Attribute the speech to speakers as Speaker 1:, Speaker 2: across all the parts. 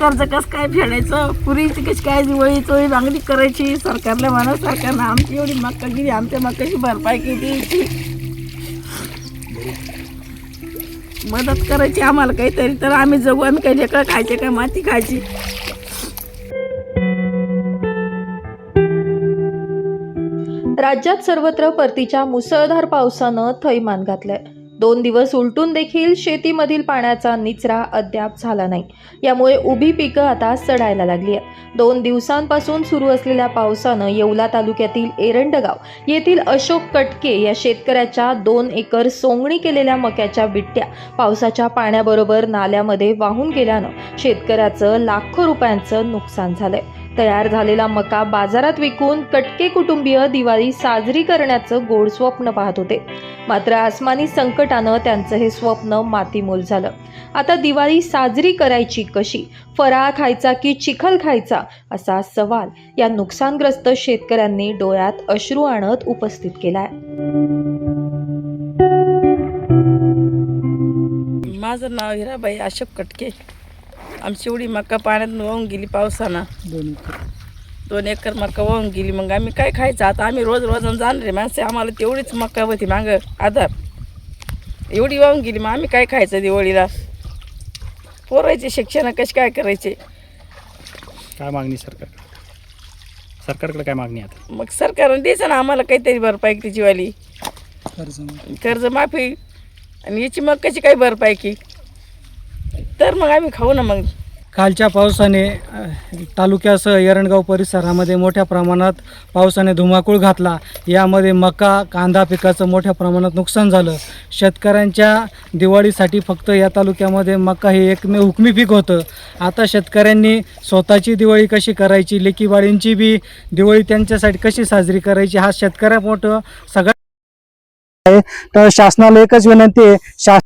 Speaker 1: कर्ज कसं काय फेडायचं? पुरीची कशी काय दिवाळी चोळी मागणी करायची? सरकारला म्हणा सरकारनं आमची एवढी मक्का गेली आमच्या मक्काची भरपाई केली मदत करायची आम्हाला काहीतरी तर आम्ही जगू आम्ही काही लेकरं खायचे काय माती खायची?
Speaker 2: राज्यात सर्वत्र परतीच्या मुसळधार पावसानं थैमान घातलंय. दोन दिवस उलटून देखील शेतीमधील पाण्याचा निचरा अद्याप झाला नाही. यामुळे उभी पिकं आता सडायला लागली आहेत. दोन दिवसांपासून सुरू असलेल्या पावसानं येवला तालुक्यातील एरंडगाव येथील अशोक कटके या शेतकऱ्याच्या दोन एकर सोंगणी केलेल्या मक्याच्या बिट्ट्या पावसाच्या पाण्याबरोबर नाल्यामध्ये वाहून गेल्यानं शेतकऱ्याचं लाखो रुपयांचं नुकसान झालंय. तयार झालेला मका बाजारात विकून कटके कुटुंबीय दिवाळी साजरी करण्याचं गोड स्वप्न पाहत होते. मात्र आसमानी संकटानं त्यांचं हे स्वप्न मातीमोल झालं. आता दिवाळी साजरी करायची कशी? फराळ खायचा की चिखल खायचा? असा सवाल या नुकसानग्रस्त शेतकऱ्यांनी डोळ्यात अश्रू आणत उपस्थित केलाय.
Speaker 1: माझं नाव हिराबाई अशोक कटके. आमची एवढी मका पाण्यात वाहून गेली पावसानं. दोन एकर. मका वाहून गेली. मग आम्ही काय खायचं? आता आम्ही रोज रोज जाणार रे माणसे आम्हाला तेवढीच मका होती मागं. आधार एवढी वाहून गेली मग आम्ही काय खायचं दिवाळीला? पोरायचे शिक्षण कसे काय करायचे?
Speaker 3: काय मागणी सरकार? सरकारकडे काय मागणी आहे आता?
Speaker 1: मग सरकारनं द्यायचं ना आम्हाला काहीतरी भरपाई त्याची वाली कर्ज माफी. आणि याची मग कशी काय भरपाई की? तर मग आम्ही खाऊ ना मग.
Speaker 4: कालच्या पावसाने तालुक्यासह एरणगाव परिसरामध्ये मोठ्या प्रमाणात पावसाने धुमाकूळ घातला. यामध्ये मका कांदा पिकाचं मोठ्या प्रमाणात नुकसान झालं. शेतकऱ्यांच्या दिवाळीसाठी फक्त या तालुक्यामध्ये मका हे एकमेव हुकमी पीक होतं. आता शेतकऱ्यांनी स्वतःची दिवाळी कशी करायची लेकीबाळींची बी दिवाळी त्यांच्यासाठी कशी साजरी करायची हा शेतकऱ्यापोटं सगळ्या आहे तर शासनाला एकच विनंती आहे शास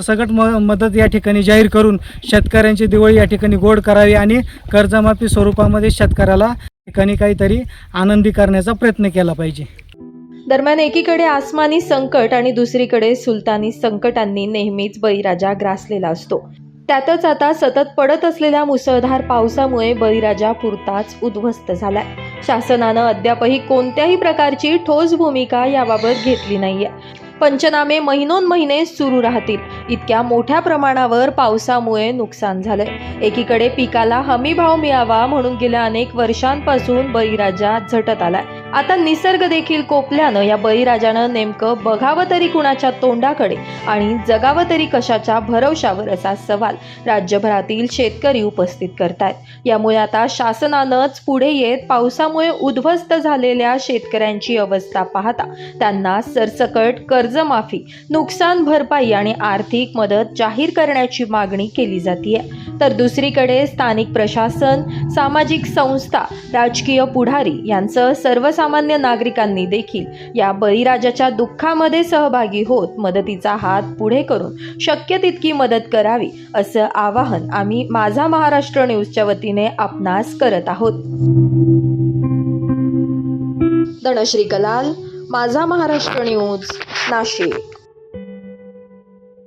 Speaker 4: सगळं म मदत या ठिकाणी जाहीर करून शेतकऱ्यांची दिवाळी या ठिकाणी गोड करावी आणि कर्जमाफी स्वरूपामध्ये शेतकऱ्याला ठिकाणी काहीतरी आनंदी करण्याचा प्रयत्न केला पाहिजे.
Speaker 2: दरम्यान एकीकडे आसमानी संकट आणि दुसरीकडे सुलतानी संकटांनी नेहमीच बळीराजा ग्रासलेला असतो. त्यातच आता सतत पडत असलेल्या मुसळधार पावसामुळे बळीराजा पुरताच उद्ध्वस्त झालाय. शासनानं अद्यापही कोणत्याही प्रकारची ठोस भूमिका याबाबत घेतली नाहीये. पंचनामे महिनोन महिने सुरू राहतील. इतक्या मोठ्या प्रमाणावर पावसामुळे नुकसान झालंय. एकीकडे पिकाला हमी भाव मिळावा म्हणून गेल्या अनेक वर्षांपासून बळीराजा झटत आलाय. आता निसर्ग देखील कोपल्यानं या बळीराजानं नेमकं बघावं तरी कुणाच्या तोंडाकडे आणि जगावं तरी कशाच्या भरवशावर असा सवाल राज्यभरातील शेतकरी उपस्थित करतायत. यामुळे आता शासनानंच पुढे येत पावसामुळे उद्ध्वस्त झालेल्या शेतकऱ्यांची अवस्था पाहता त्यांना सरसकट कर्जमाफी नुकसान भरपाई आणि आर्थिक मदत जाहीर करण्याची मागणी केली जाते तर दुसरीकडे स्थानिक प्रशासन सामाजिक संस्था राजकीय पुढारी यांचं सर्वसामान्य नागरिकांनी देखील या बळीराजाच्या दुःखामध्ये सहभागी होत मदतीचा हात पुढे करून शक्य तितकी मदत करावी असं आवाहन आम्ही माझा महाराष्ट्र न्यूजच्या वतीने आपणास करत आहोत. धनश्री कलाल माझा महाराष्ट्र न्यूज नाशिक.